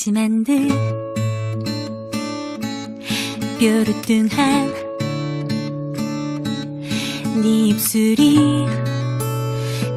같이 만들 뾰루뚱한 네 입술이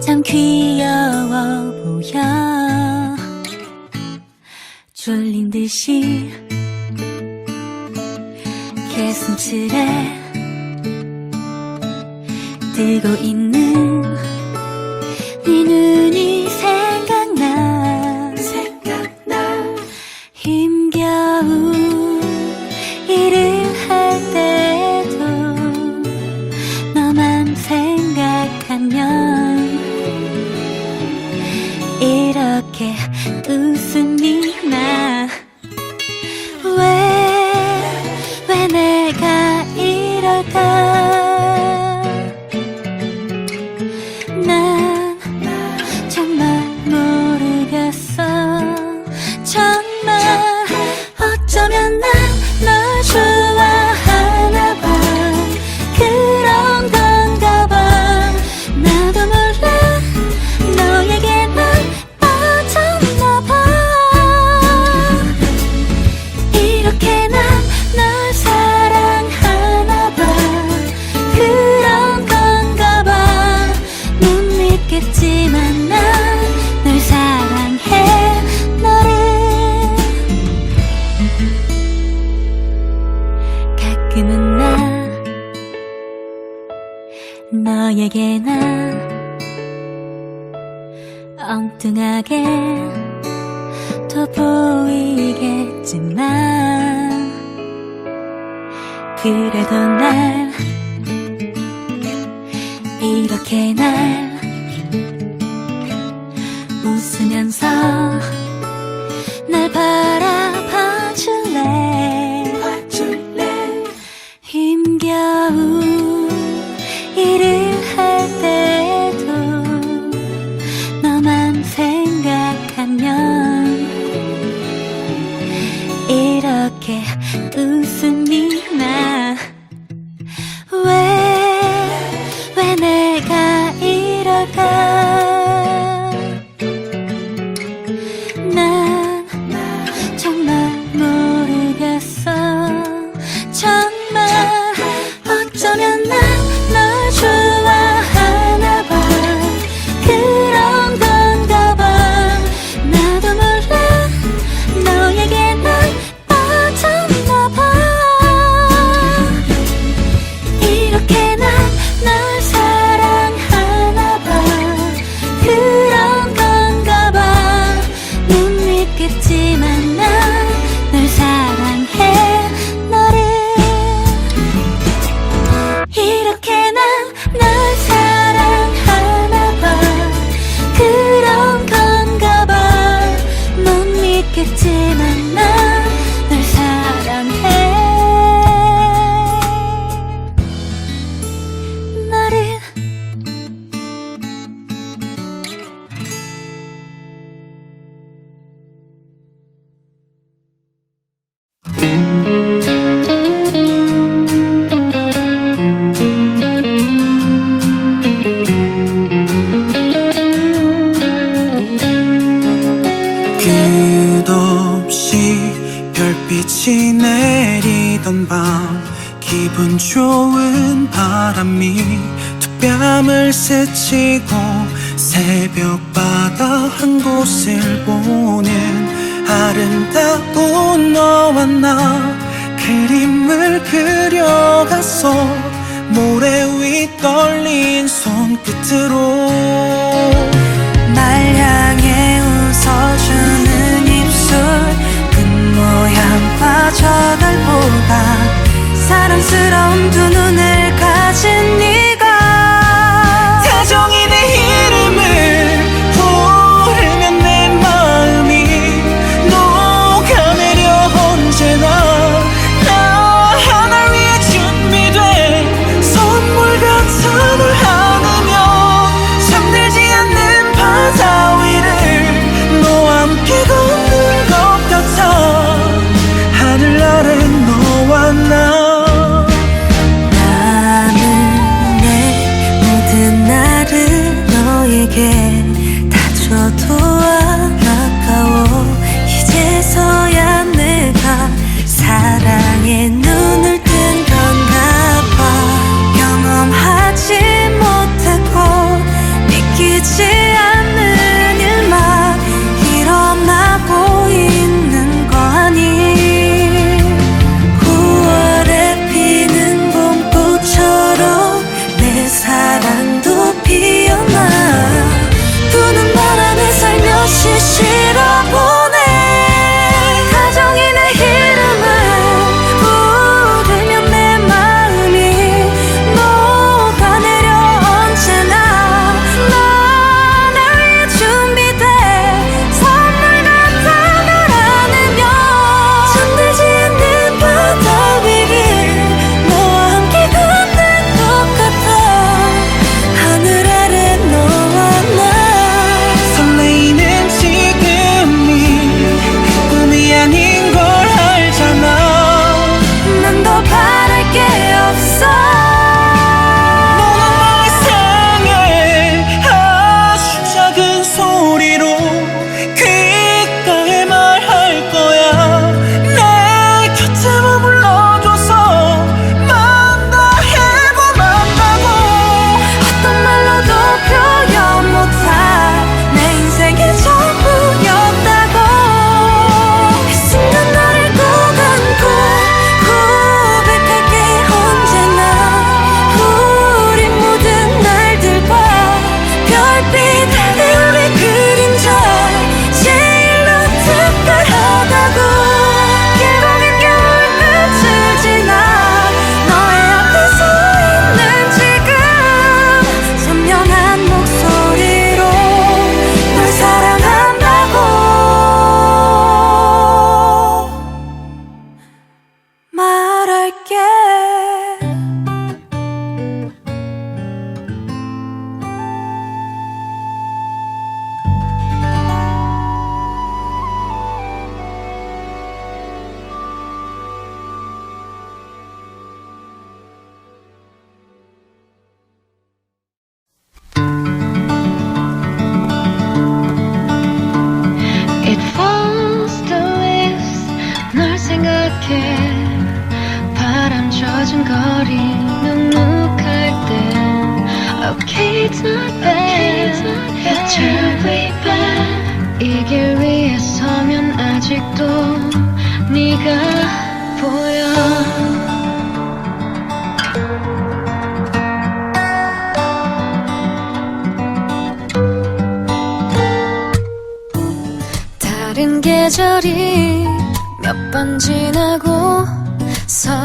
참 귀여워 보여 졸린 듯이 개슴츠레 뜨고 있는 네 눈. coração. 보이겠지만 그래도 날 이렇게 날 coração. 끝없이 별빛이 내리던 밤 기분 좋은 바람이 뒷뺨을 스치고 새벽바다 한 곳을 보는 아름다운 너와 나 그림을 그려가서 모래 위 떨린 손끝으로 아파 저 널 보다 사랑스러운 두 눈을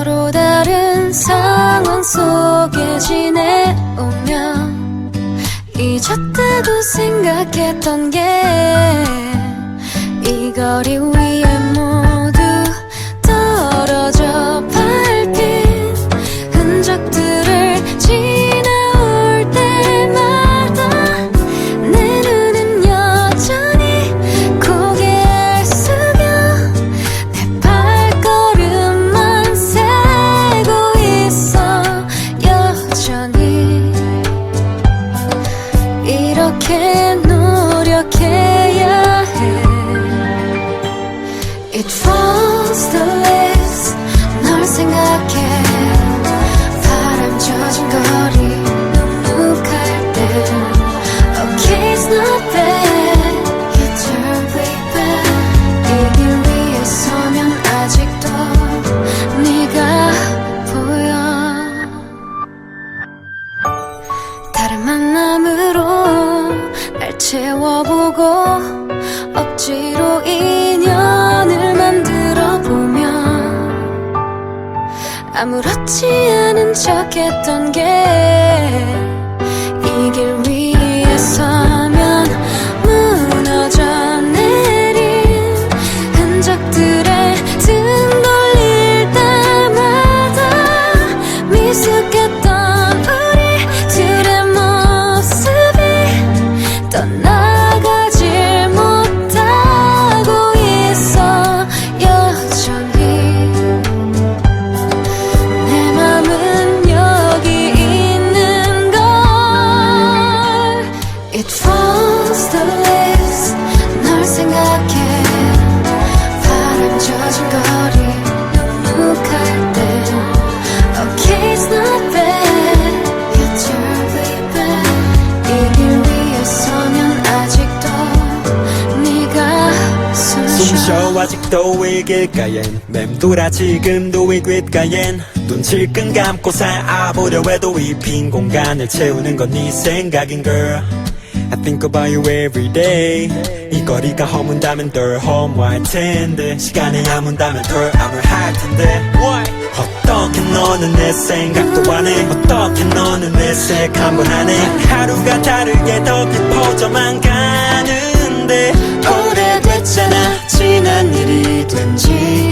서로 다른 상황 속에 지내오면 잊었다고 생각했던 게 이 거리 아무렇지 않은 척 했던 게 아직도 이 길가엔? 맴돌아 지금도 이 귓가엔? 눈칠 끈 감고 살아보려 해도 이 빈 공간을 채우는 건 네 생각인 girl. I think about you every day. 이 거리가 허문다면 덜 허무할 텐데. 시간이 아문다면 덜 암울할 텐데. 어떻게 너는 내 생각도 안해? 어떻게 너는 내색 한번 안해? 하루가 다르게 더 깊어져만 가는데. 오래 됐잖아. 지난 일이 된지.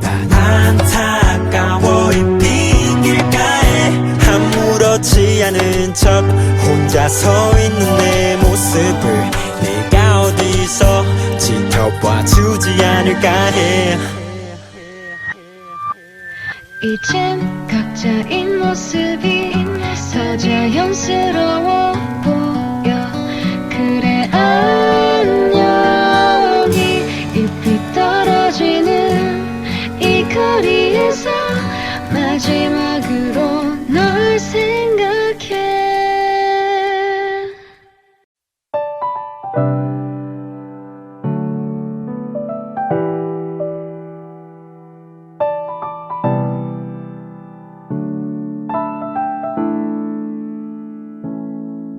난 안타까워 이 빈 길가에. 아무렇지 않은 척 혼자 서 있는 내 모습을 내가 어디서 지켜봐 주지 않을까 해. 이젠 각자인 모습이 더 자연스러워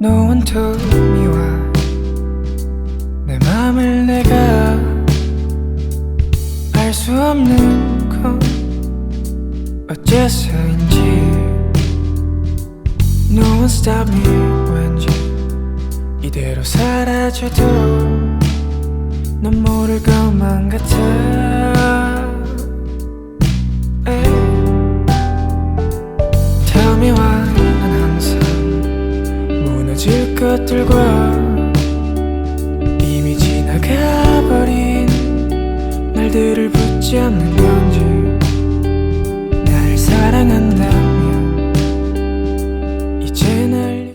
No one told me why. 내 맘을 내가 알 수 없는 건 어째서인지. No one stop me 왠지 이대로 사라져도 넌 모를 것만 같아 것들과 이미 지나가버린 날들을 붙지 않는 건